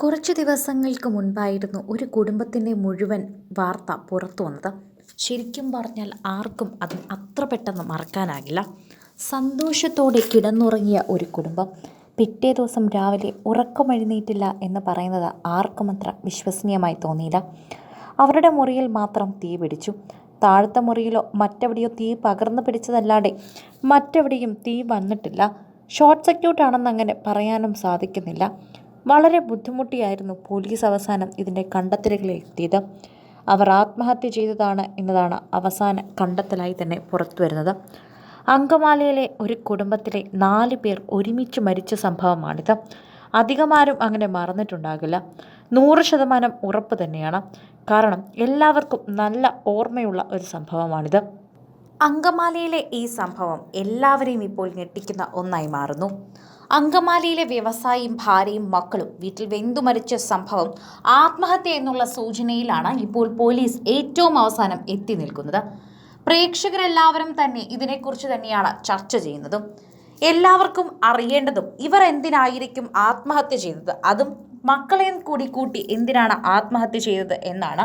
കുറച്ച് ദിവസങ്ങൾക്ക് മുൻപായിരുന്നു ഒരു കുടുംബത്തിന്റെ മുഴുവൻ വാർത്ത പുറത്തു വന്നത്. ശരിക്കും പറഞ്ഞാൽ ആർക്കും അത് അത്ര പെട്ടെന്ന് മറക്കാനാകില്ല. സന്തോഷത്തോടെ കിടന്നുറങ്ങിയ ഒരു കുടുംബം. പിറ്റേ ദിവസം രാവിലെ ഉറക്കമെഴുന്നേറ്റില്ല എന്ന് പറയുന്നത് ആർക്കും അത്ര വിശ്വസനീയമായി തോന്നിയില്ല. അവരുടെ മുറിയിൽ മാത്രം തീ പിടിച്ചു. താഴത്തെ മുറിയിലോ മറ്റെവിടെയോ തീ പകർന്നു പിടിച്ചതല്ലാതെ മറ്റെവിടെയും തീ വന്നിട്ടില്ല. ഷോർട്ട് സർക്യൂട്ട് ആണെന്ന് അങ്ങനെ പറയാനും സാധിക്കുന്നില്ല. വളരെ ബുദ്ധിമുട്ടിയായിരുന്നു പോലീസ് അവസാനം ഇതിന്റെ കണ്ടെത്തലുകളിൽ എത്തിയത് അവർ ആത്മഹത്യ ചെയ്തതാണ് എന്നതാണ് അവസാന കണ്ടെത്തലായി തന്നെ പുറത്തു വരുന്നത്. അങ്കമാലിയിലെ ഒരു കുടുംബത്തിലെ നാല് പേർ ഒരുമിച്ച് മരിച്ച സംഭവമാണിത്. അധികമാരും അങ്ങനെ മറന്നിട്ടുണ്ടാകില്ല. നൂറ് ശതമാനം ഉറപ്പ് തന്നെയാണ്. കാരണം എല്ലാവർക്കും നല്ല ഓർമ്മയുള്ള ഒരു സംഭവമാണിത്. അങ്കമാലിയിലെ ഈ സംഭവം എല്ലാവരെയും ഇപ്പോൾ ഞെട്ടിക്കുന്ന ഒന്നായി മാറുന്നു. അങ്കമാലിയിലെ വ്യവസായിയും ഭാര്യയും മക്കളും വീട്ടിൽ വെന്തു മരിച്ച സംഭവം ആത്മഹത്യ എന്നുള്ള സൂചനയിലാണ് ഇപ്പോൾ പോലീസ് ഏറ്റവും അവസാനം എത്തി നിൽക്കുന്നത്. പ്രേക്ഷകരെല്ലാവരും തന്നെ ഇതിനെക്കുറിച്ച് തന്നെയാണ് ചർച്ച ചെയ്യുന്നതും എല്ലാവർക്കും അറിയേണ്ടതും ഇവർ എന്തിനായിരിക്കും ആത്മഹത്യ ചെയ്തത്? അതും മക്കളെയും കൂടി കൂട്ടി എന്തിനാണ് ആത്മഹത്യ ചെയ്തത് എന്നാണ്.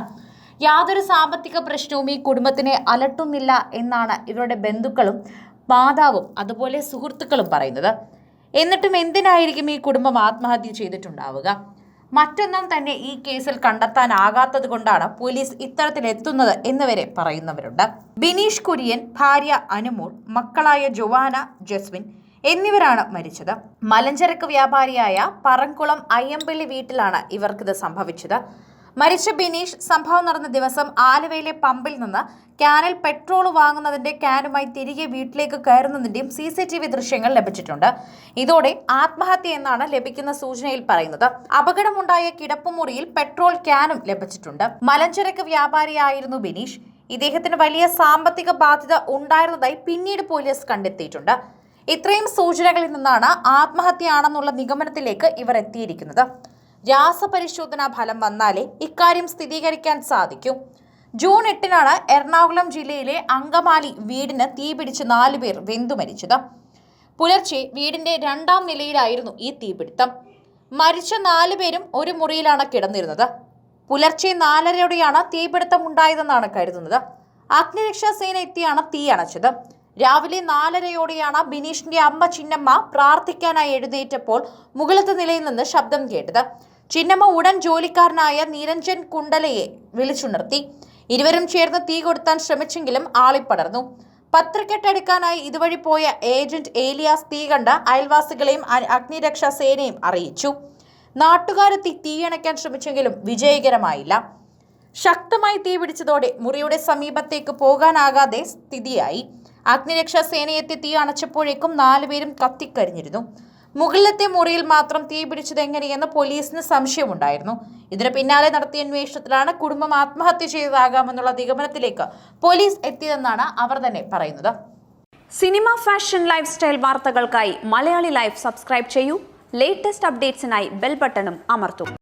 യാതൊരു സാമ്പത്തിക പ്രശ്നവും ഈ കുടുംബത്തിനെ അലട്ടുന്നില്ല എന്നാണ് ഇവരുടെ ബന്ധുക്കളും മാതാവും അതുപോലെ സുഹൃത്തുക്കളും പറയുന്നത്. എന്നിട്ടും എന്തിനായിരിക്കും ഈ കുടുംബം ആത്മഹത്യ ചെയ്തിട്ടുണ്ടാവുക? മറ്റൊന്നും തന്നെ ഈ കേസിൽ കണ്ടെത്താനാകാത്തത് കൊണ്ടാണ് പോലീസ് ഇത്തരത്തിൽ എത്തുന്നത് എന്നിവരെ പറയുന്നവരുണ്ട്. ബിനീഷ് കുര്യൻ ഭാര്യ അനുമോൾ മക്കളായ ജോവാന ജസ്വിൻ എന്നിവരാണ് മരിച്ചത്. മലഞ്ചരക്ക് വ്യാപാരിയായ പറങ്കുളം അയ്യമ്പള്ളി വീട്ടിലാണ് ഇവർക്കിത് സംഭവിച്ചത്. മരിച്ച ബിനീഷ് സംഭവം നടന്ന ദിവസം ആലുവയിലെ പമ്പിൽ നിന്ന് ക്യാനിൽ പെട്രോൾ വാങ്ങുന്നതിന്റെ ക്യാനുമായി തിരികെ വീട്ടിലേക്ക് കയറുന്നതിന്റെയും സി സി ടി വി ദൃശ്യങ്ങൾ ലഭിച്ചിട്ടുണ്ട്. ഇതോടെ ആത്മഹത്യ എന്നാണ് ലഭിക്കുന്ന സൂചനയിൽ പറയുന്നത്. അപകടമുണ്ടായ കിടപ്പുമുറിയിൽ പെട്രോൾ ക്യാനും ലഭിച്ചിട്ടുണ്ട്. മലഞ്ചരക്ക് വ്യാപാരിയായിരുന്നു ബിനീഷ്. ഇദ്ദേഹത്തിന് വലിയ സാമ്പത്തിക ബാധ്യത ഉണ്ടായിരുന്നതായി പിന്നീട് പോലീസ് കണ്ടെത്തിയിട്ടുണ്ട്. ഇത്രയും സൂചനകളിൽ നിന്നാണ് ആത്മഹത്യയാണെന്നുള്ള നിഗമനത്തിലേക്ക് ഇവർ എത്തിയിരിക്കുന്നത്. രാസപരിശോധനാ ഫലം വന്നാലേ ഇക്കാര്യം സ്ഥിരീകരിക്കാൻ സാധിക്കൂ. ജൂൺ എട്ടിനാണ് എറണാകുളം ജില്ലയിലെ അങ്കമാലി വീടിന് തീപിടിച്ച് നാലു പേർ വെന്തു മരിച്ചത്. പുലർച്ചെ വീടിന്റെ രണ്ടാം നിലയിലായിരുന്നു ഈ തീപിടുത്തം. മരിച്ച നാലുപേരും ഒരു മുറിയിലാണ് കിടന്നിരുന്നത്. പുലർച്ചെ നാലരയോടെയാണ് തീപിടുത്തം ഉണ്ടായതെന്നാണ് കരുതുന്നത്. അഗ്നിരക്ഷാ സേന എത്തിയാണ് തീ അണച്ചത്. രാവിലെ നാലരയോടെയാണ് ബിനീഷിന്റെ അമ്മ ചിന്നമ്മ പ്രാർത്ഥിക്കാനായി എഴുന്നേറ്റപ്പോൾ മുകളത്തെ നിലയിൽ നിന്ന് ശബ്ദം കേട്ടത്. ചിന്നമ്മ ഉടൻ ജോലിക്കാരനായ നിരഞ്ജൻ കുണ്ടലയെ വിളിച്ചുണർത്തി. ഇരുവരും ചേർന്ന് തീ കൊടുത്താൻ ശ്രമിച്ചെങ്കിലും ആളിപ്പടർന്നു. പത്രക്കെട്ടെടുക്കാനായി ഇതുവഴി പോയ ഏജന്റ് ഏലിയാസ് തീ കണ്ട അയൽവാസികളെയും അഗ്നിരക്ഷാ സേനയും അറിയിച്ചു. നാട്ടുകാരെത്തി തീയണയ്ക്കാൻ ശ്രമിച്ചെങ്കിലും വിജയകരമായില്ല. ശക്തമായി തീ പിടിച്ചതോടെ മുറിയുടെ സമീപത്തേക്ക് പോകാനാകാതെ സ്ഥിതിയായി. അഗ്നിരക്ഷാ സേനയെത്തി തീ അണച്ചപ്പോഴേക്കും നാലുപേരും കത്തിക്കരിഞ്ഞിരുന്നു. മുകളിലത്തെ മുറിയിൽ മാത്രം തീ പിടിച്ചത് എങ്ങനെയെന്ന് പോലീസിന് സംശയമുണ്ടായിരുന്നു. ഇതിന് പിന്നാലെ നടത്തിയ അന്വേഷണത്തിലാണ് കുടുംബം ആത്മഹത്യ ചെയ്തതാകാമെന്നുള്ള നിഗമനത്തിലേക്ക് പോലീസ് എത്തിയതെന്നാണ് അവർ തന്നെ പറയുന്നത്. സിനിമ ഫാഷൻ ലൈഫ് സ്റ്റൈൽ വാർത്തകൾക്കായി മലയാളി ലൈഫ് സബ്സ്ക്രൈബ് ചെയ്യൂ. ലേറ്റസ്റ്റ് അപ്ഡേറ്റ്സിനായി ബെൽ ബട്ടണും അമർത്തൂ.